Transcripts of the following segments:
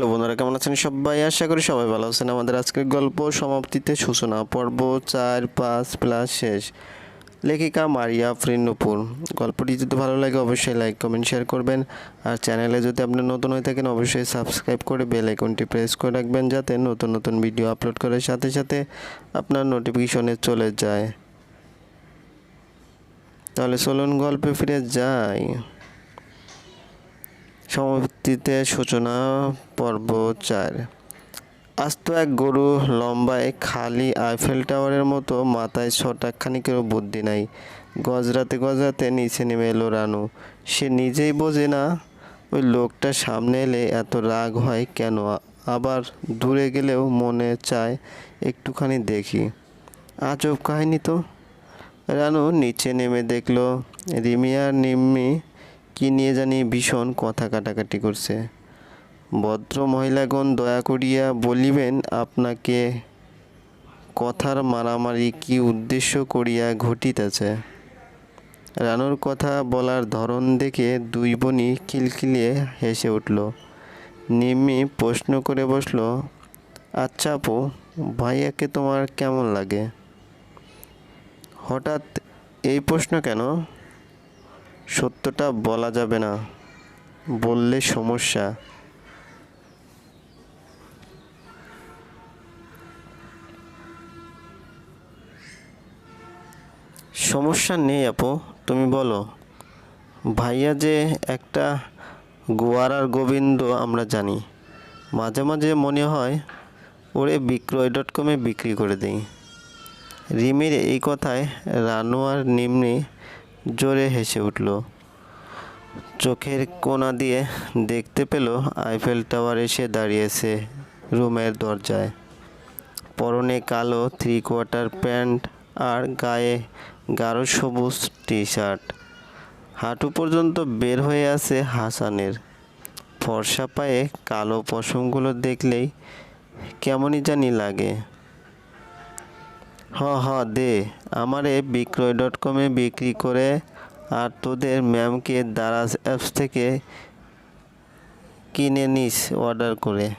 Hello বন্ধুরা, কেমন আছেন সবাই? আশা করি সবাই ভালো আছেন। আমাদের আজকের গল্প সমাপ্তিতে সূচনা, পর্ব চার, পাঁচ প্লাস শেষ। লেখিকা মারিয়া ফ্রিনুপুর। গল্পটি যদি ভালো লাগে অবশ্যই লাইক, কমেন্ট, শেয়ার করবেন। আর চ্যানেলে যদি আপনি নতুন হয়ে থাকেন, অবশ্যই সাবস্ক্রাইব করে বেল আইকনটি প্রেস করে রাখবেন যাতে নতুন নতুন ভিডিও আপলোড করার সাথে সাথে আপনার নোটিফিকেশনে চলে যায়। তাহলে চলুন গল্পে ফিরে যাই। সমাপ্তিতে সূচনা পর্ব চার। আস্ত এক গরু লম্বায় খালি আইফেল টাওয়ারের মতো মাথায় ছটা খানিকেরও বুদ্ধি নাই। গজরাতে গজরাতে নিচে নেমে এলো রানু। সে নিজেই বোঝে না, ওই লোকটা সামনে এলে এত রাগ হয় কেন? আবার দূরে গেলেও মনে চায় একটুখানি দেখি। আজব কাহিনী তো। রানু নিচে নেমে দেখল, রিমি আর নিম্মি কি নিয়ে জানি ভীষণ কথা কাটাকাটি করছে। ভদ্র মহিলাগণ দয়া করিয়া বলিবেন, আপনাকে কথার মারামারি কি উদ্দেশ্য করিয়া ঘটিতেছে? রানুর কথা বলার ধরন দেখে দুই বোনই খিলখিলিয়ে হেসে উঠল। নিম্মি প্রশ্ন করে বসল আচ্ছা আপু, ভাইয়াকে তোমার কেমন লাগে? হঠাৎ এই প্রশ্ন কেন? সত্যটা বলা যাবে না। বললে সমস্যা। সমস্যা নেই আপু, তুমি বলো। ভাইয়া যে একটা গোয়ারার গোবিন্দ আমরা জানি। মাঝে মাঝে মনে হয় ওরে বিক্রয় ডট কমে বিক্রি করে দিই। রিমির এই কথায় রানু আর নিম্নি জোরে হেসে উঠল। চোখের কোনা দিয়ে দেখতে পেল আইফেল টাওয়ার এসে দাঁড়িয়েছে রুমের দরজায়। পরনে কালো থ্রি কোয়ার্টার প্যান্ট আর গায়ে গাঢ় সবুজ টি শার্ট হাঁটু পর্যন্ত বের হয়ে আছে হাসানের। ফর্সা পায়ে কালো পশমগুলো দেখলেই কেমনই জানি লাগে। হ হ, দে। আমারে বিক্রয় ডট কমে বিক্রি করে আর তোদের ম্যামকে দারাজ অ্যাপস থেকে কিনে নিস অর্ডার করে।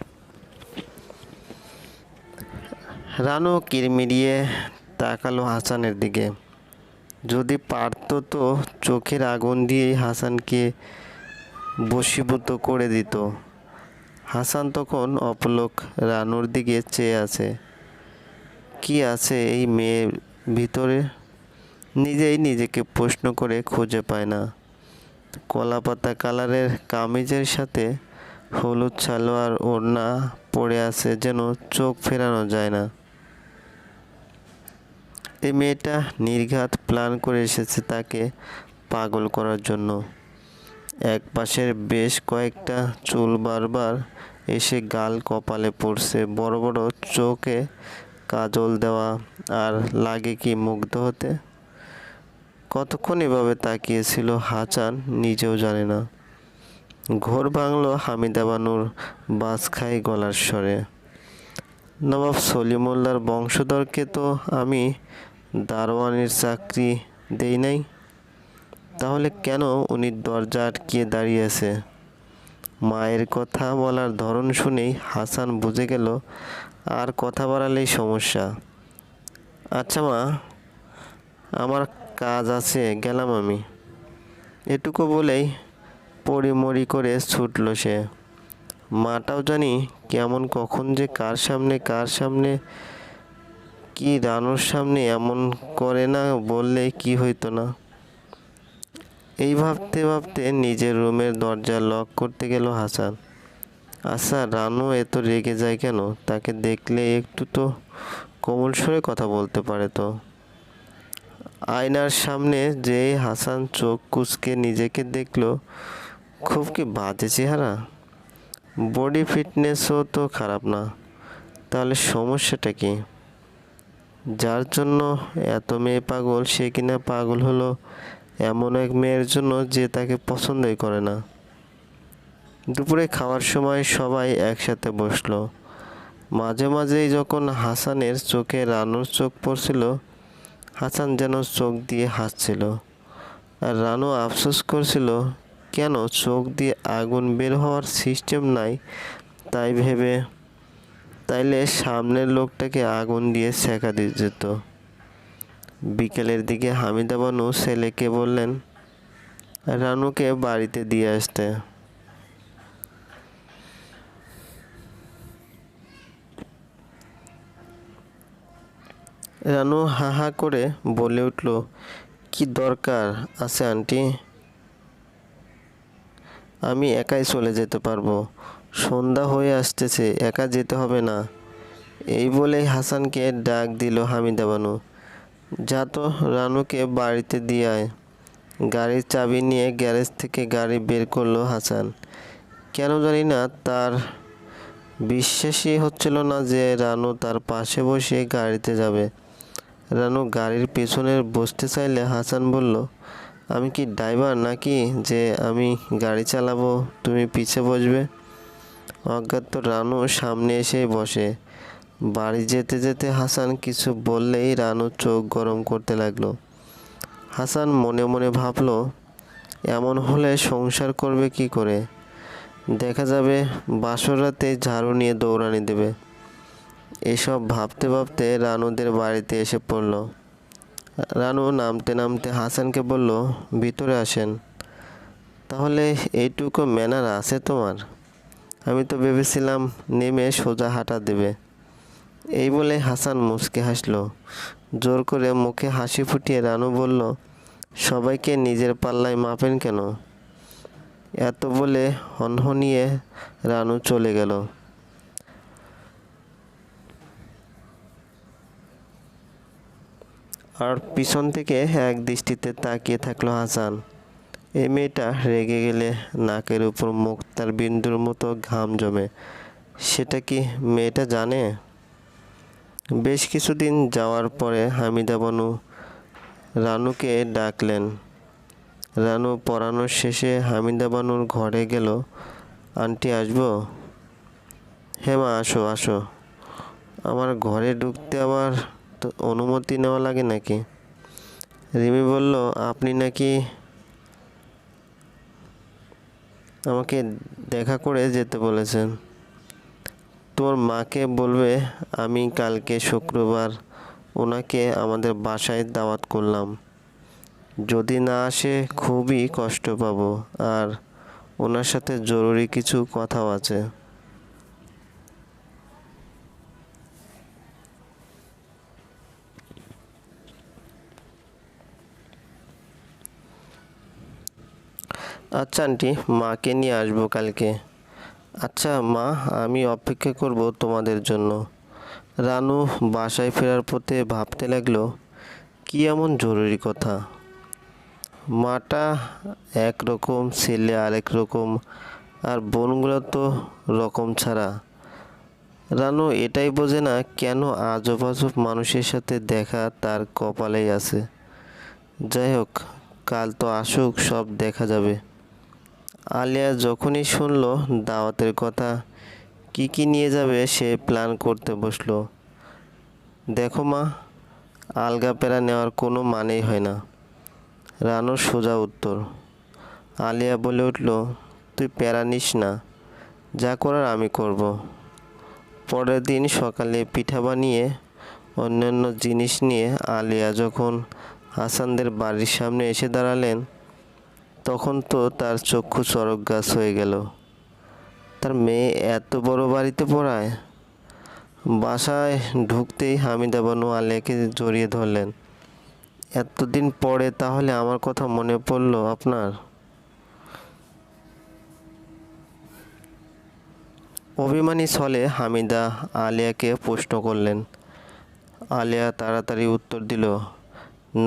রানু কিরমিরিয়ে তাকালো হাসানের দিকে। যদি পারতো তো চোখের আগুন দিয়েই হাসানকে বশীভূত করে দিত। হাসান তখন অপলক রানুর দিকে চেয়ে আছে। কি আছে এই মেয়ের ভিতরে? নিজেই নিজেকে প্রশ্ন করে খুঁজে পায় না। কলাপাতা কালারের কামিজের সাথে হলুদ সালোয়ার ওড়না পড়ে আছে যেন চোখ ফেরানো যায় না। এই মেয়েটা নির্ঘাত প্ল্যান করে এসেছে তাকে পাগল করার জন্য। এক পাশের বেশ কয়েকটা চুল বারবার এসে গাল কপালে পড়ছে। বড় বড় চোখে কাজল দেওয়া আর লাগে কি মুগ্ধ হতে? কতক্ষণ এভাবে তাকিয়েছিল হাসান নিজেও জানে না। ঘোর ভাঙল হামিদা বানুর বাস খাই গলার স্বরে। নবাব সলিমুল্লার বংশধরকে তো আমি দারোয়ানের চাকরি দেই নাই। তাহলে কেন উনি দরজা আটকিয়ে দাঁড়িয়েছে মায়ের কথা বলার ধরন শুনেই হাসান বুঝে গেল আর কথা বাড়ালেই সমস্যা। আচ্ছা মা, আমার কাজ আছে, গেলাম আমি। এটুকু বলেই পরিমরি করে ছুটল সে। মাটাও জানি কেমন, কখন যে কার সামনে কার সামনে, কি রানুর সামনে এমন করে না বললে কি হইতো না। এই ভাবতে ভাবতে নিজের রুমের দরজা লক করতে গেল হাসান। আচ্ছা রানু এত রেগে যায় কেন? তাকে দেখলে একটু তো কোমল সরে কথা বলতে পারে তো। আয়নার সামনে যে হাসান চোখ কুচকে নিজেকে দেখল, খুব কি বাজে চেহারা? বডি ফিটনেসও তো খারাপ না, তাহলে সমস্যাটা কি? যার জন্য এত মেয়ে পাগল, সে কিনা পাগল হলো, এমন এক মেয়ের জন্য যে তাকে পছন্দই করে না। দুপুরে খাওয়ার সময় সবাই একসাথে বসল। মাঝে মাঝেই যখন হাসানের চোখে রানুর চোখ পড়ছিল, হাসান যেন চোখ দিয়ে হাসছিল। আর রানু আফসোস করছিল, কেন চোখ দিয়ে আগুন বের হওয়ার সিস্টেম নাই? তাই ভেবে, তাইলে সামনের লোকটাকে আগুন দিয়ে সেকা দিয়ে যেত। বিকেলের দিকে হামিদা বানু ছেলেকে বললেন, রানুকে বাড়িতে দিয়ে আসতে। রানু হা হা করে বলে উঠল, কি দরকার আছে আন্টি? আমি একাই চলে যেতে পারব। সন্ধ্যা হয়ে আসতেছে, একা যেতে হবে না। এই বলেই হাসানকে ডাক দিল হামিদা বানু। যা তো রানুকে বাড়িতে দিয়ে গাড়ির চাবি নিয়ে গ্যারেজ থেকে গাড়ি বের করল হাসান। কেন জানি না, তার বিশ্বাসই হচ্ছিল না যে রানু তার পাশে বসে গাড়িতে যাবে। রানু গাড়ির পেছনে বসতে চাইলে হাসান বলল, আমি কি ড্রাইভার নাকি যে আমি গাড়ি চালাবো, তুমি পিছে বসবে? অজ্ঞাত রানু সামনে এসেই বসে। বাড়ি যেতে যেতে হাসান কিছু বললেই রানু চোখ গরম করতে লাগল। হাসান মনে মনে ভাবলো, এমন হলে সংসার করবে কি করে? দেখা যাবে বাসর রাতে ঝাড়ু নিয়ে দৌড়ানি দেবে। এসব ভাবতে ভাবতে রানুদের বাড়িতে এসে পড়ল। রানু নামতে নামতে হাসানকে বলল, ভিতরে আসেন। তাহলে এইটুকু ম্যানার আছে তোমার? আমি তো ভেবেছিলাম নেমে সোজা হাঁটা দেবে। এই বলে হাসান মুচকে হাসলো। জোর করে মুখে হাসি ফুটিয়ে রানু বলল, সবাইকে নিজের পাল্লায় মাপেন কেন? এত বলে হনহনিয়ে রানু চলে গেল। আর পিছন থেকে এক দৃষ্টিতে তাকিয়ে থাকল হাসান। এই মেয়েটা রেগে গেলে নাকের উপর মুখ তার বিন্দুর মতো ঘাম জমে। সেটা কি মেয়েটা জানে? বেশ কিছুদিন যাওয়ার পরে হামিদা বানু রানুকে ডাকলেন। রানু পড়ানোর শেষে হামিদা বানুর ঘরে গেল, আন্টি আসব? হ্যাঁ মা, আসো আসো। আমার ঘরে ঢুকতে আবার অনুমতি নেওয়া লাগে নাকি? রিমি বলল, আপনি নাকি আমাকে দেখা করে যেতে বলেছেন। তোর মাকে বলবে, আমি কালকে শুক্রবার ওনাকে আমাদের বাসায় দাওয়াত করলাম। যদি না আসে, খুবই কষ্ট পাবো। আর ওনার সাথে জরুরি কিছু কথাও আছে। আচ্ছা আন্টি, মাকে নিয়ে আসব কালকে। আচ্ছা মা, আমি অপেক্ষা করব তোমাদের জন্য। রানু বাসায় ফেরার পথে ভাবতে লাগল, কি এমন জরুরি কথা? মাটা একরকম, ছেলে আরেক রকম, আর বোনগুলো তো রকম ছাড়া। রানু এটাই বোঝে না কেন আজব আজব মানুষের সাথে দেখা তার কপালেই আছে। যাই হোক, কাল তো আসুক, সব দেখা যাবে। আলিয়া যখনই শুনল দাওয়াতের কথা, কি কি নিয়ে যাবে সে প্ল্যান করতে বসল। দেখো মা, আলগা পেরা নেওয়ার কোনো মানেই হয় না। রানুর সোজা উত্তর। আলিয়া বলে উঠল, তুই প্যারা নিস না, যা করার আমি করব। পরের দিন সকালে পিঠা বানিয়ে অন্যান্য জিনিস নিয়ে আলিয়া যখন হাসানদের বাড়ির সামনে এসে দাঁড়ালেন তখন তো তার চক্ষু চরক গাছ হয়ে গেল। তার মেয়ে এত বড় বাড়িতে পড়ায়। বাসায় ঢুকতেই হামিদা বানু আলিয়াকে জড়িয়ে ধরলেন। এতদিন পরে তাহলে আমার কথা মনে পড়ল আপনার? অভিমানী ছলে হামিদা আলিয়াকে প্রশ্ন করলেন। আলিয়া তাড়াতাড়ি উত্তর দিল,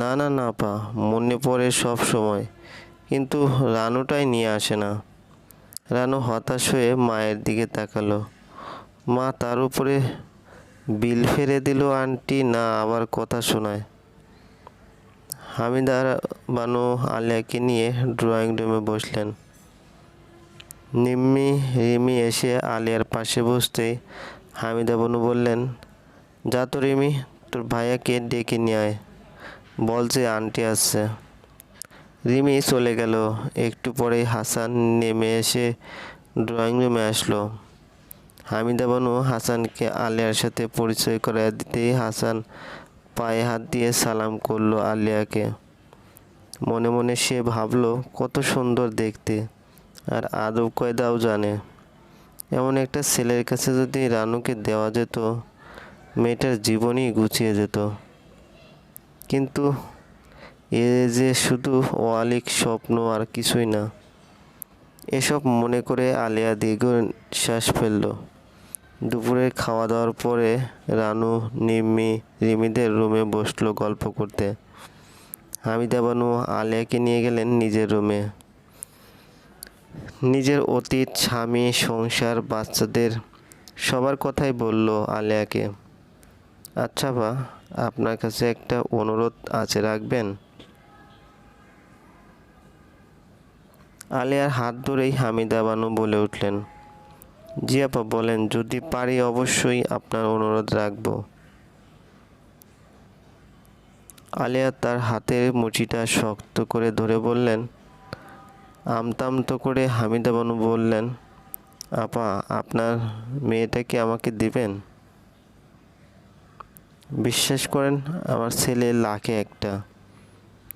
না না না পা মনে পড়ে সব সময়। কিন্তু রানুটাই নিয়ে আসে না। রানু হতাশ হয়ে মায়ের দিকে তাকালো। মা তার উপরে বিল ফেরে দিল, আন্টি, না, আবার কথা শোনায়। হামিদার, বানু, আলিয়াকে নিয়ে ড্রয়িং রুমে বসলেন। নিম্মি, রিমি এসে আলিয়ার পাশে বসতেই হামিদা বানু বললেন, যা তো রিমি, তোর ভাইয়াকে ডেকে নিয়ে আয়। বলছে আন্টি আসছে। রিমি চলে গেল। একটু পরেই হাসান নেমে এসে ড্রয়িং রুমে আসলো। হামিদা বানু হাসানকে আলিয়ার সাথে পরিচয় করে দিতেই হাসান পায়ে হাত দিয়ে সালাম করল আলিয়াকে। মনে মনে সে ভাবলো, কত সুন্দর দেখতে, আর আদব কয়দাও জানে। এমন একটা ছেলের কাছে যদি রানুকে দেওয়া যেত, মেয়েটার জীবনই গুছিয়ে যেত। কিন্তু এ যে শুধু ওয়ালিক স্বপ্ন আর কিছুই না, এসব মনে করে আলিয়া দীর্ঘ শ্বাস ফেলল। দুপুরের খাওয়া দাওয়ার পরে রানু, নিম্মি, রিমিদের রুমে বসল গল্প করতে। হামিদা বানু আলিয়াকে নিয়ে গেলেন নিজের রুমে। নিজের অতীত, স্বামী, সংসার, বাচ্চাদের সবার কথাই বলল আলিয়াকে। আচ্ছা বা, আপনার কাছে একটা অনুরোধ আছে, রাখবেন? আলিয়ার হাত ধরেই হামিদা বানু বলে উঠলেন, জি আপা, বলেন, যদি পারি অবশ্যই আপনার অনুরোধ রাখব। আলিয়া তার হাতের মুঠিটা শক্ত করে ধরে বললেন আমতামতো করে হামিদা বানু বললেন, আপা, আপনার মেয়েটাকে আমাকে দিবেন? বিশ্বাস করেন, আমার ছেলে লাখে একটা,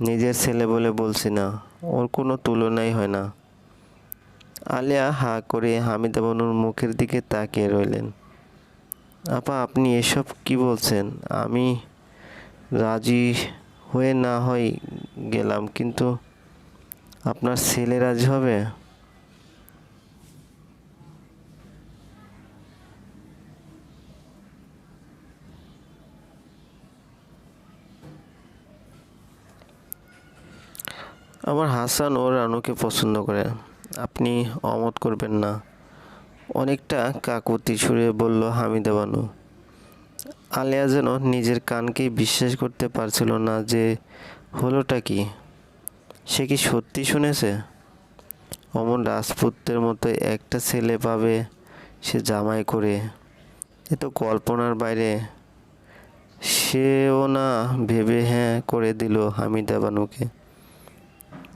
নিজের ছেলে বলে বলছি না। ওর কোনো তুলনাই হয় না। আলিয়া হা করে হামিদা বানুর মুখের দিকে তাকিয়ে রইলেন। আপা, আপনি এসব কি বলছেন? আমি রাজি হয়ে না হয় গেলাম, কিন্তু আপনার ছেলে রাজি হবে? আমার হাসান ও রানুকে পছন্দ করে। আপনি অমত করবেন না। অনেকটা কাকুতি সুরে বলল হামিদা বানু। আলিয়া যেন নিজের কানকেই বিশ্বাস করতে পারছিল না যে, হলোটা কি? সে কি সত্যি শুনেছে? অমন রাজপুতের মতো একটা ছেলে পাবে সে জামাই করে। এ তো কল্পনার বাইরে। সেও না ভেবে হ্যাঁ করে দিল হামিদা বানুকে।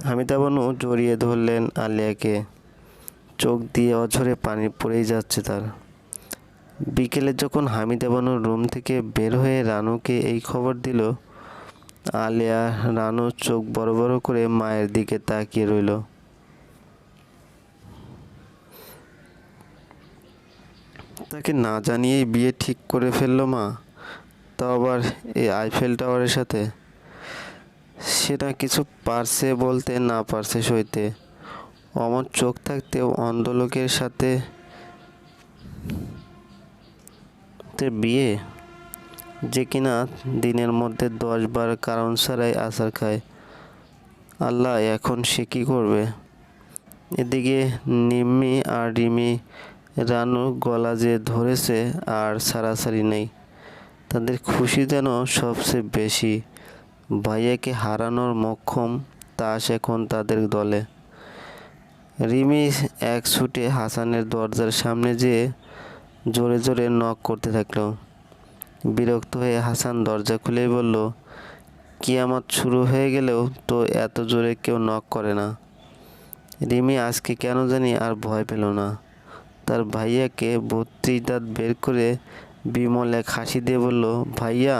হামিদা বানু জড়িয়ে ধরলেন আলিয়াকে। চোখ দিয়ে অঝরে পানি পড়েই যাচ্ছে তার। বিকেলে যখন হামিদা বানুর রুম থেকে বের হয়ে রানুকে এই খবর দিল, আলিয়া রানু চোখ বড় বড় করে মায়ের দিকে তাকিয়ে রইল। তাকে না জানিয়েই বিয়ে ঠিক করে ফেলল মা, তাও আবার এই আইফেল টাওয়ারের সাথে? সেটা কিছু পারছে বলতে না পারছে সইতে। অমর চোখ থাকতেও অন্ধ লোকের সাথে বিয়ে? যে কিনা দিনের মধ্যে দশ বার কারণ ছাড়াই আসার খায়। আল্লাহ এখন সে কী করবে? এদিকে নিম্মি আর রিমি, রানু গলা যে ধরেছে আর সারাসারি নেই। তাদের খুশি যেন সবচেয়ে বেশি। ভাইয়াকে হারানোর মক্ষম তাস এখন তাদের দলে। রিমি এক ছুটে হাসানের দরজার সামনে যেয়ে জোরে জোরে নক করতে থাকল। বিরক্ত হয়ে হাসান দরজা খুলেই বলল, কিয়ামত শুরু হয়ে গেলেও তো এত জোরে কেউ নক করে না। রিমি আজকে কেন জানি আর ভয় পেল না। তার ভাইয়াকে বত্রিশ দাঁত বের করে বিমল এক হাসি দিয়ে বলল, ভাইয়া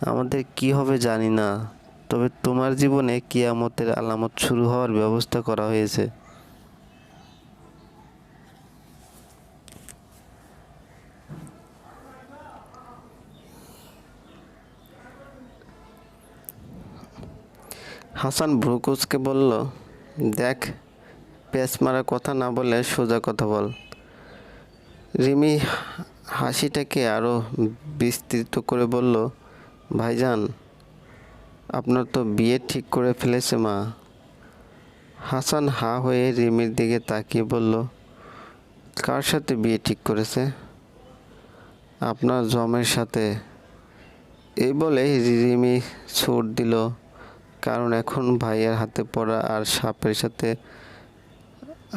আমাদের কি হবে জানি না। তবে তোমার জীবনে কিয়ামতের আলামত শুরু হওয়ার ব্যবস্থা করা হয়েছে। হাসান ভ্রুকুচকে বলল, দেখ, পেঁচ মারা কথা না বলে সোজা কথা বল। রিমি হাসিটাকে আরও বিস্তৃত করে বলল ভাইজান, আপনার তো বিয়ে ঠিক করে ফেলেছে মা। হাসান হা হয়ে রিমির দিকে তাকিয়ে বলল, কার সাথে বিয়ে ঠিক করেছে? আপনার জমের সাথে। এই বলে রিমি ছুট দিল, কারণ এখন ভাইয়ের হাতে পড়া আর সাপের সাথে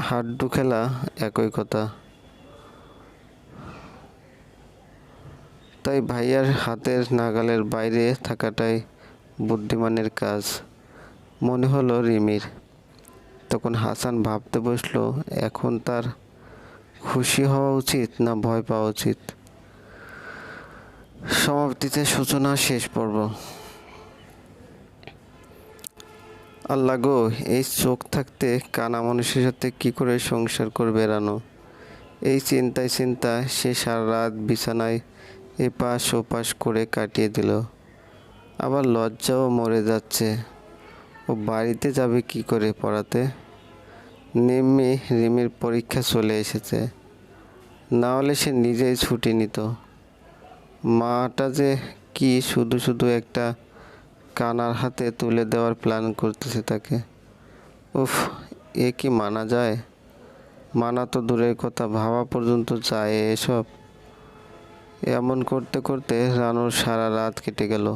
হাড্ডু খেলা একই কথা। তাই ভাইয়ার হাতের নাগালের বাইরে থাকাটাই বুদ্ধিমানের কাজ। মনে হলো রিমির। তখন হাসান ভাবতে বসল, এখন তার খুশি হওয়া উচিত না ভয় পাওয়া উচিত? সমাপ্তিতে সূচনা শেষ পর্ব। আল্লাহ গো, এই চোখ থাকতে কানা মানুষের সাথে কি করে সংসার করবে রানো? এই চিন্তায় চিন্তায় সে সারা রাত বিছানায় এপাশ ওপাশ করে কাটিয়ে দিল। আবার লজ্জাও মরে যাচ্ছে। ও বাড়িতে যাবে কি করে পড়াতে? নিম্মি রিমির পরীক্ষা চলে এসেছে। না হলে সে নিজেই ছুটি নিত। মাটা যে কি শুধু শুধু একটা কানার হাতে তুলে দেওয়ার প্ল্যান করতেছে তাকে। উফ, এ কি মানা যায়? মানা তো দূরের কথা, ভাবা পর্যন্ত যায় এসব। এমন করতে করতে রানুর সারা রাত কেটে গেল।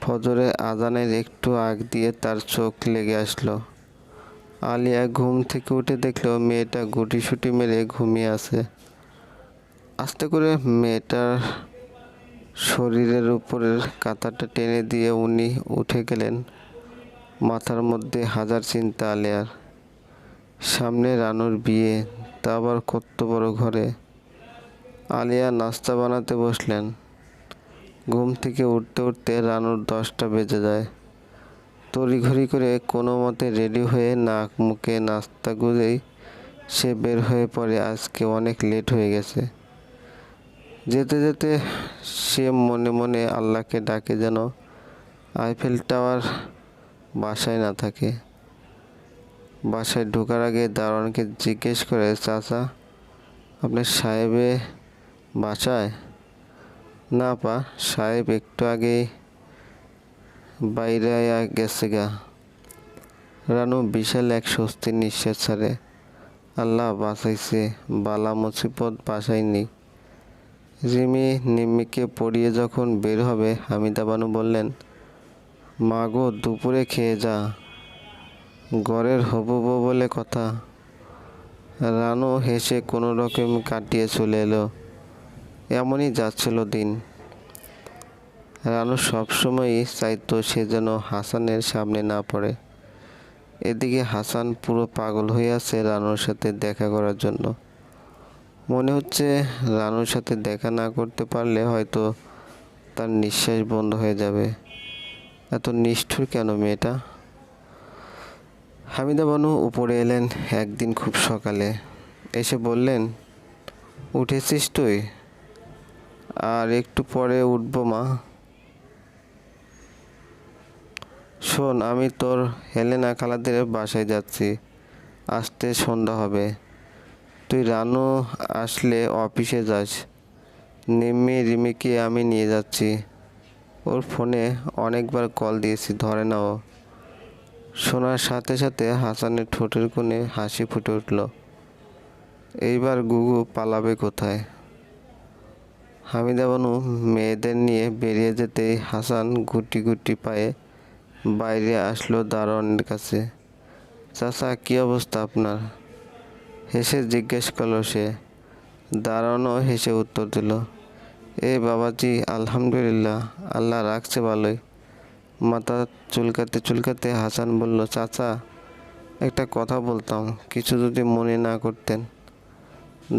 ফজরে আজানের একটু আগ দিয়ে তার চোখ লেগে আসলো। আলিয়া ঘুম থেকে উঠে দেখল মেয়েটা গুটিসুটি মেরে ঘুমিয়ে আছে। আস্তে করে মেয়েটার শরীরের উপরের কাঁথাটা টেনে দিয়ে উনি উঠে গেলেন। মাথার মধ্যে হাজার চিন্তা আলিয়ার। সামনে রানুর বিয়ে, তা আবার কত বড় ঘরে। আলিয়া নাস্তা বানাতে বসলেন। ঘুম থেকে উঠতে উঠতে রানুর দশটা বেজে যায়। তড়িঘড়ি করে কোনো মতে রেডি হয়ে নাক মুখে নাস্তা গুজেই সে বের হয়ে পড়ে। আজকে অনেক লেট হয়ে গেছে। যেতে যেতে সে মনে মনে আল্লাহকে ডাকে যেন আইফেল টাওয়ার বাসায় না থাকে। বাসায় ঢোকার আগে দারোয়ানকে জিজ্ঞেস করে, চাচা, আপনার সাহেবে বাসায়? না পা, সাহেব একটু আগেই বাইরে গেছে গা। রানু বিশাল এক স্বস্তির নিঃশ্বাস ছাড়ে। আল্লাহ বাঁচাইছে, বালা মুসিবত বাসায় নেই রিমি নিম্মিকে পড়িয়ে যখন বের হবে, হামিদা বানু বললেন, মা গো, দুপুরে খেয়ে যা। ঘরের হবু বলে কথা। রানু হেসে কোনো রকম কাটিয়ে চলে এলো। এমনই যাচ্ছিল দিন। রানু সবসময়ই চাইতো সে যেন হাসানের সামনে না পড়ে। এদিকে হাসান পুরো পাগল হয়ে আছে রানুর সাথে দেখা করার জন্য। মনে হচ্ছে রানুর সাথে দেখা না করতে পারলে হয়তো তার নিঃশ্বাস বন্ধ হয়ে যাবে। এত নিষ্ঠুর কেন মেয়েটা? হামিদা বানু উপরে এলেন একদিন খুব সকালে। এসে বললেন, উঠেছিস তুই? আর একটু পরে উঠবো, মা। শোন, আমি তোর হেলেনা খালাদের বাসায় যাচ্ছি। আসতে সন্ধ্যা হবে। তুই রানু আসলে অফিসে যাস। নিম্মি রিমিকে আমি নিয়ে যাচ্ছি। ওর ফোনে অনেকবার কল দিয়েছি, ধরে না ও শোনার সাথে সাথে হাসানের ঠোঁটের কোণে হাসি ফুটে উঠল। এইবার গুগু পালাবে কোথায়? হামিদা বানু মেয়েদের নিয়ে বেরিয়ে যেতেই হাসান গুটি গুটি পায়ে বাইরে আসলো দারোয়ানের কাছে। চাচা, কী অবস্থা আপনার? হেসে জিজ্ঞেস করল সে। দারোয়ানও হেসে উত্তর দিল, এ বাবাজি, আলহামদুলিল্লাহ, আল্লাহ রাখছে ভালোই। মাথা চুলকাতে চুলকাতে হাসান বলল, চাচা, একটা কথা বলতাম, কিছু যদি মনে না করতেন।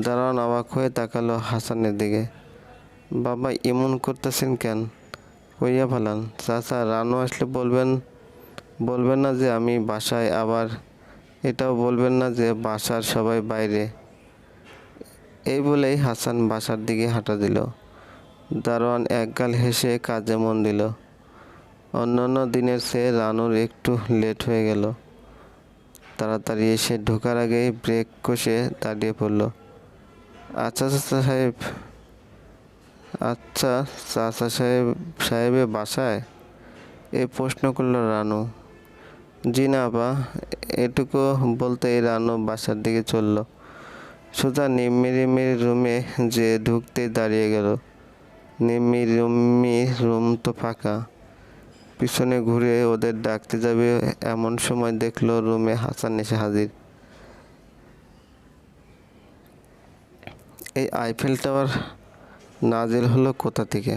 দারোয়ান অবাক হয়ে তাকালো হাসানের দিকে। বাবা এমন করতেছেন কেন? কইয়া ফেলান। চাচা, রানু আসলে বলবেন বলবেন না যে আমি বাসায় আবার, এটাও বলবেন না যে বাসার সবাই বাইরে। এই বলেই হাসান বাসার দিকে হাঁটা দিল। দারোয়ান একগাল হেসে কাজে মন দিল। অন্যান্য দিনের চেয়ে রানুর একটু লেট হয়ে গেল। তাড়াতাড়ি এসে ঢোকার আগেই ব্রেক কষে দাঁড়িয়ে পড়ল। আচ্ছা চাচা সাহেব। আচ্ছা চাচা সাহেব, সাহেবের বাসায়? এ প্রশ্ন করল রানু। জি না বা এটুকু বলতেই রানু বাসার দিকে চলল। সোজা নিম্মি রিমির রুমে যে ঢুকতেই দাঁড়িয়ে গেল। নিম্মি রুমি রুম তো ফাঁকা। পিছনে ঘুরে ওদের ডাকতে যাবে এমন সময় দেখল রুমে হাসান এসে হাজির। এই আইফেল টাওয়ার নাজিল হলো কোথা থেকে?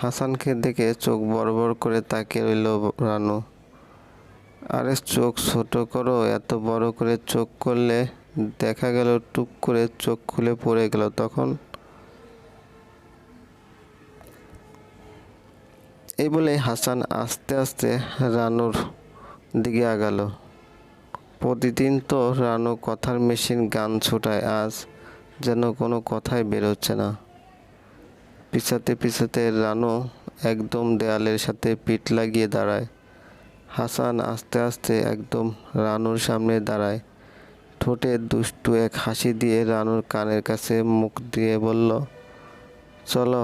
হাসানকে দেখে চোখ বড় বড় করে তাকিয়ে রইল রানু। আরে চোখ ছোট করো, এত বড় করে চোখ করলে দেখা গেল টুক করে চোখ খুলে পড়ে গেল তখন। এই বলে হাসান আস্তে আস্তে রানুর দিকে আগালো। প্রতিদিন তো রানু কথার মেশিন গান ছোটায়, আজ যেন কোনো কথাই বেরোচ্ছে না। পিছাতে পিছাতে রানু একদম দেয়ালের সাথে পিঠ লাগিয়ে দাঁড়ায়। হাসান আস্তে আস্তে একদম রানুর সামনে দাঁড়ায়। ঠোঁটে দুষ্টু এক হাসি দিয়ে রানুর কানের কাছে মুখ দিয়ে বলল, চলো,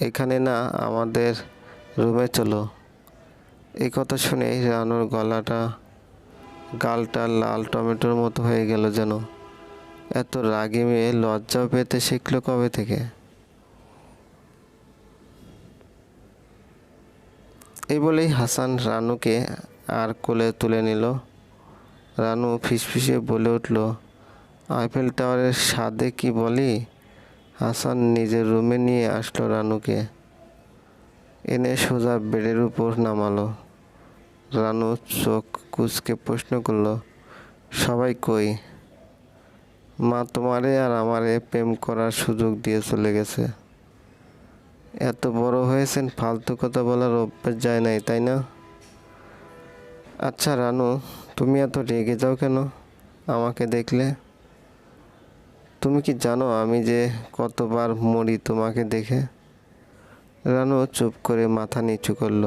এখানে না আমাদের রুমে চলো। এই কথা শুনে রানুর গলাটা, গালটা লাল টমেটোর মতো হয়ে গেল যেন। এত রাগি মেয়ে লজ্জাও পেতে শিখলো কবে থেকে? এই বলেই হাসান রানুকে আর কোলে তুলে নিল। রানু ফিসফিসে বলে উঠল, আইফেল টাওয়ারের স্বাদে কি বলি? হাসান নিজের রুমে নিয়ে আসলো রানুকে। এনে সোজা বেডের উপর নামালো। রানু চোখ কুচকে প্রশ্ন করল, সবাই কই? মা তোমারে আর আমারে প্রেম করার সুযোগ দিয়ে চলে গেছে। এত বড় হয়েছেন, ফালতু কথা বলার অভ্যাস যায় নাই, তাই না? আচ্ছা রানু, তুমি এত রেগে যাও কেন? আমাকে দেখলে? তুমি কি জানো আমি যে কতবার মরি তোমাকে দেখে? রানু চুপ করে মাথা নিচু করল।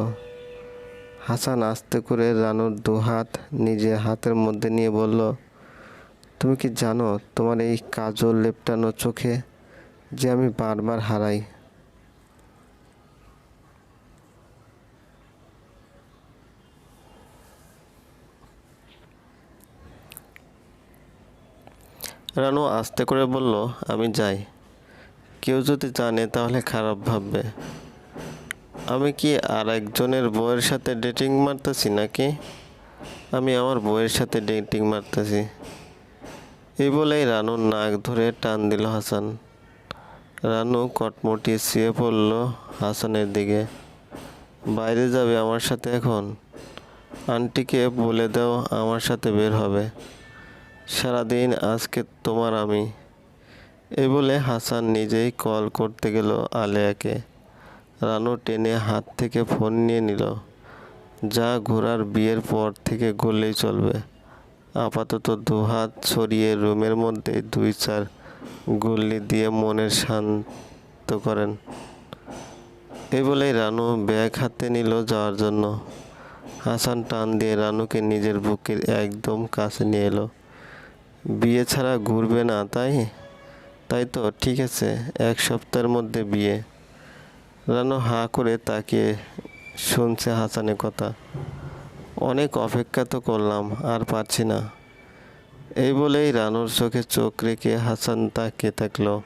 হাসান আস্তে করে রানুর দু হাত নিজের হাতের মধ্যে নিয়ে বলল, তুমি কি জানো তোমার এই কাজল লেপটানো চোখে যে আমি বারবার হারাই? রানু আস্তে করে বলল, আমি যাই। কেউ যদি জানে তাহলে খারাপ ভাববে। আমি কি আর একজনের বউয়ের সাথে ডেটিং মারতেছি নাকি? আমি আমার বউয়ের সাথে ডেটিং মারতেছি। এই বলেই রানুর নাক ধরে টান দিল হাসান। রানু কটমটি শুয়ে পড়ল হাসানের দিকে। বাইরে যাবে আমার সাথে এখন? আন্টিকে বলে দাও আমার সাথে বের হবে। সারাদিন আজকে তোমার আমি। এই বলে হাসান নিজেই কল করতে গেল আলেয়াকে। রানু টেনে হাত থেকে ফোন নিয়ে নিল। যা ঘোড়ার বিয়ের পর থেকে গড়লেই চলবে। আপাতত দুহাত ছড়িয়ে রুমের মধ্যে দুই চার গুল্লি দিয়ে মনের শান্ত করেন। এই বলেই রানু ব্যাগ হাতে নিল যাওয়ার জন্য। হাসান টান দিয়ে রানুকে নিজের বুকের একদম কাছে নিয়ে এলো। বিয়ে ছাড়া ঘুরবে না, তাই? তাই তো, ঠিক আছে, এক সপ্তাহের মধ্যে বিয়ে। রানু হাঁ করে তাকিয়ে শুনছে হাসানের কথা। অনেক অপেক্ষা তো করলাম, আর পারছি না। এই বলেই রানুর চোখে চোখ রেখে হাসান তাকিয়ে থাকল।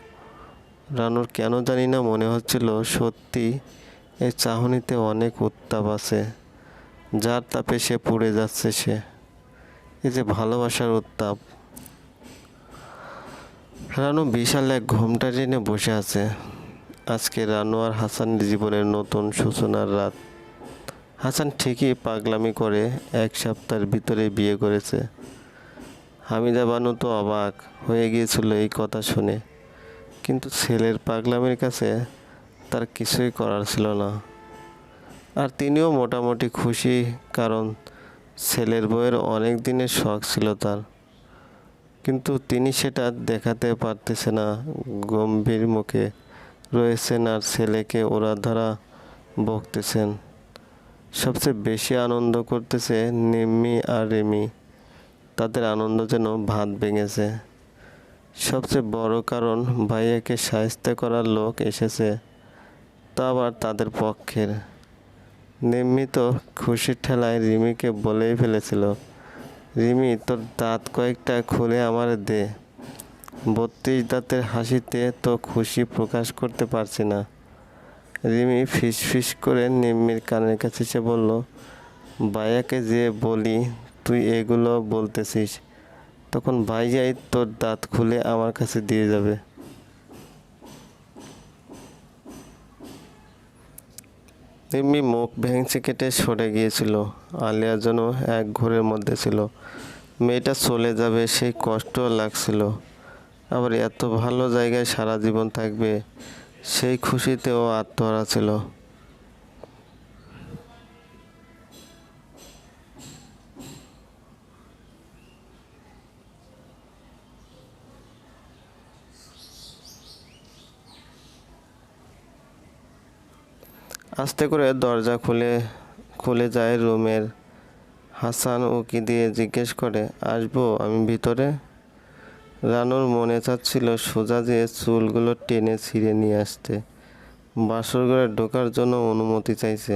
রানুর কেন জানি না মনে হচ্ছিল সত্যি এই চাহনিতে অনেক উত্তাপ আছে, যার তাপে সে পুড়ে যাচ্ছে সে। এই যে ভালোবাসার উত্তাপ। রানু বিশাল এক ঘোমটা টেনে বসে আছে। আজকে রানু আর হাসানের জীবনের নতুন সূচনার রাত। হাসান ঠিকই পাগলামি করে এক সপ্তাহের ভিতরে বিয়ে করেছে। হামিদা বানু তো অবাক হয়ে গিয়েছিল এই কথা শুনে। কিন্তু ছেলের পাগলামির কাছে তার কিছুই করার ছিল না। আর তিনিও মোটামুটি খুশি, কারণ ছেলের বইয়ের অনেক দিনের শখ ছিল তার। কিন্তু তিনি সেটা দেখাতে পারতেছে না। গম্ভীর মুখে রয়েছেন আর ছেলেকে ওরা ধরা বকতেছেন। সবচেয়ে বেশি আনন্দ করতেছে নিম্মি আর রেমি। তাদের আনন্দ যেন ভাত ভেঙেছে। সবচেয়ে বড় কারণ ভাইয়াকে সাহিত্য করার লোক এসেছে, তা আবার তাদের পক্ষের। নিম্মি তো খুশির ঠেলায় রিমিকে বলেই ফেলেছিল রিমি, তোর দাঁত কয়েকটা খুলে আমার দে। বত্রিশ দাঁতের হাসিতে তো খুশি প্রকাশ করতে পারছি না। রিমি ফিস ফিস করে নিম্মির কানের কাছে এসে বলল, ভাইয়াকে যে বলি, তুই এগুলো বলতেছিস। তখন ভাইয়াই তোর দাঁত খুলে আমার কাছে দিয়ে যাবে। নিম্মি মুখ ভেঙচি কেটে সরে গিয়েছিল। আলিয়া যেন এক ঘোরের মধ্যে ছিল। মেয়েটা চলে যাবে, সেই কষ্ট লাগছিল। আবার এত ভালো জায়গায় সারা জীবন থাকবে, সেই খুশিতেও আত্মহারা ছিল। আস্তে করে দরজা খুলে খুলে যায় রুমের হাসান উকি দিয়ে জিজ্ঞেস করে, আসব আমি ভিতরে? রানুর মনে চাচ্ছিল সোজা দিয়ে চুলগুলো টেনে ছিঁড়ে নিয়ে আসতে। বাসর ঘরে ঢোকার জন্য অনুমতি চাইছে।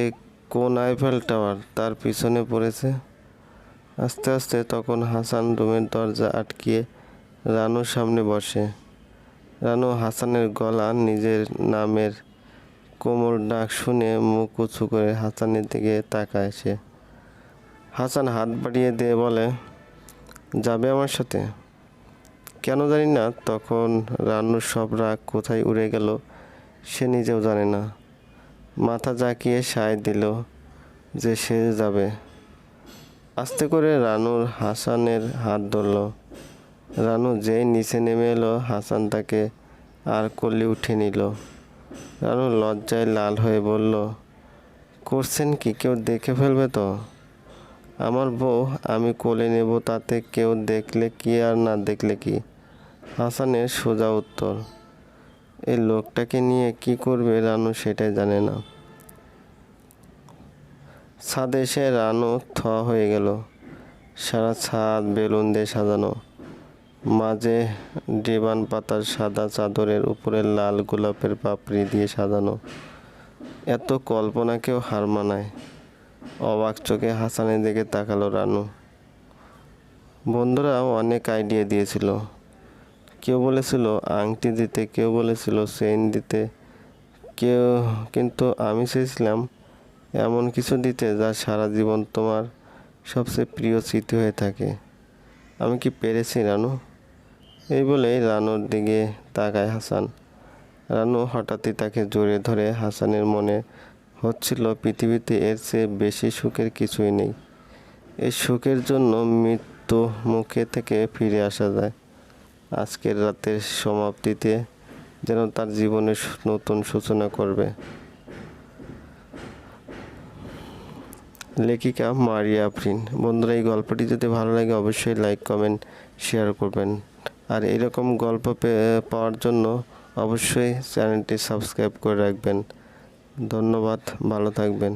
এ কোন আইফেল টাওয়ার? তার পিছনে পড়েছে। আস্তে আস্তে তখন হাসান রুমের দরজা আটকিয়ে রানুর সামনে বসে। রানু হাসানের গলা নিজের নামের কোমর ডাক শুনে মুখ উঁচু করে হাসানের দিকে তাকায় সে। হাসান হাত বাড়িয়ে দিয়ে বলে, যাবে আমার সাথে? কেন জানি না, তখন রান্নুর সব রাগ কোথায় উড়ে গেল সে নিজেও জানে না। মাথা জাকিয়ে সায় দিল যে সে যাবে। আস্তে করে রানুর হাসানের হাত ধরল। রানু যেই নিচে নেমে এলো, হাসান তাকে আর কোলে উঠে নিল। রানু লজ্জায় লাল হয়ে বলল, করছেন কি? কেউ দেখে ফেলবে তো? আমার বউ, আমি কোলে নেব তাতে কেউ দেখলে কি আর না দেখলে কি? হাসানের সোজা উত্তর এই লোকটাকে নিয়ে কি করবে রানু সেটাই জানে না। ছাদে এসে রানু থ হয়ে গেল। সারা ছাদ বেলুন দিয়ে সাজানো। মাঝে ডিবান পাতার সাদা চাদরের উপরে লাল গোলাপের পাপড়ি দিয়ে সাজানো। এত কল্পনাকেও হার মানায়। অবাক চোখে হাসানের দিকে তাকালো রানু। বন্ধুরা অনেক আইডিয়া দিয়েছিল। কেউ বলেছিল আংটি দিতে, কেউ বলেছিল চেইন দিতে। কেউ, কিন্তু আমি চেয়েছিলাম এমন কিছু দিতে যা সারা জীবন তোমার সবচেয়ে প্রিয় স্মৃতি হয়ে থাকে। আমি কি পেরেছি রানু? এই বলেই রানুর দিকে তাকায় হাসান। রানু হঠাৎই তাকে জড়িয়ে ধরে হাসানের মনে হচ্ছিল পৃথিবীতে এর চেয়ে বেশি সুখের কিছুই নেই। এই সুখের জন্য মৃত্যু মুখে থেকে ফিরে আসা যায়। আজকের রাতের সমাপ্তিতে যেন তার জীবনে নতুন সূচনা করবে। লেখিকা মারিয়া আফরিন। বন্ধুরা, এই গল্পটি যদি ভালো লাগে অবশ্যই লাইক, কমেন্ট, শেয়ার করবেন। আর এরকম গল্প পাওয়ার জন্য অবশ্যই চ্যানেলটি সাবস্ক্রাইব করে রাখবেন। ধন্যবাদ ভালো থাকবেন।